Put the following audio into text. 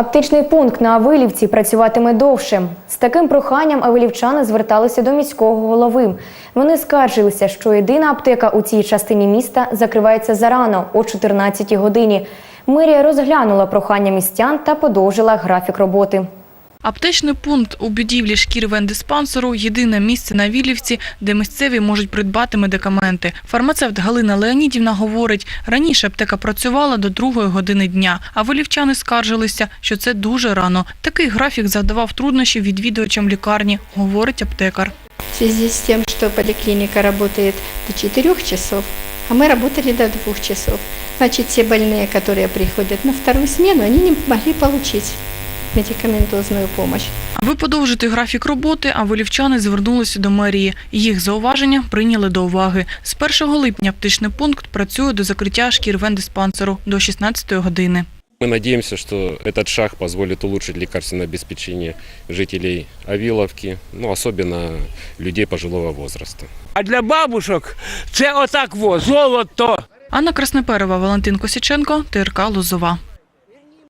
Аптечний пункт на Авилівці працюватиме довше. З таким проханням авилівчани зверталися до міського голови. Вони скаржилися, що єдина аптека у цій частині міста закривається зарано о 14 годині. Мерія розглянула прохання містян та подовжила графік роботи. Аптечний пункт у будівлі шкірвендиспансеру – єдине місце на Вілівці, де місцеві можуть придбати медикаменти. Фармацевт Галина Леонідівна говорить, раніше аптека працювала до другої години дня, а волівчани скаржилися, що це дуже рано. Такий графік завдавав труднощів відвідувачам лікарні, говорить аптекар. В связи с тем, что поликлиника работает до 4 часов, а мы работали до 2 часов. Значит, те больные, которые приходят на вторую смену, они не могли получить медикаментозную помощь. Аби подовжити графік роботи, авилівчани звернулися до мерії. Їх зауваження прийняли до уваги. З 1 липня аптечний пункт працює до закриття шкірвендиспансеру до 16 години. Мы надеемся, что этот шаг позволит улучшить лекарственное обеспечение жителей Авиловки, ну, особенно людей пожилого возраста. А для бабушок це отак во, золото. Анна Красноперова, Валентин Косіченко, ТРК Лозова.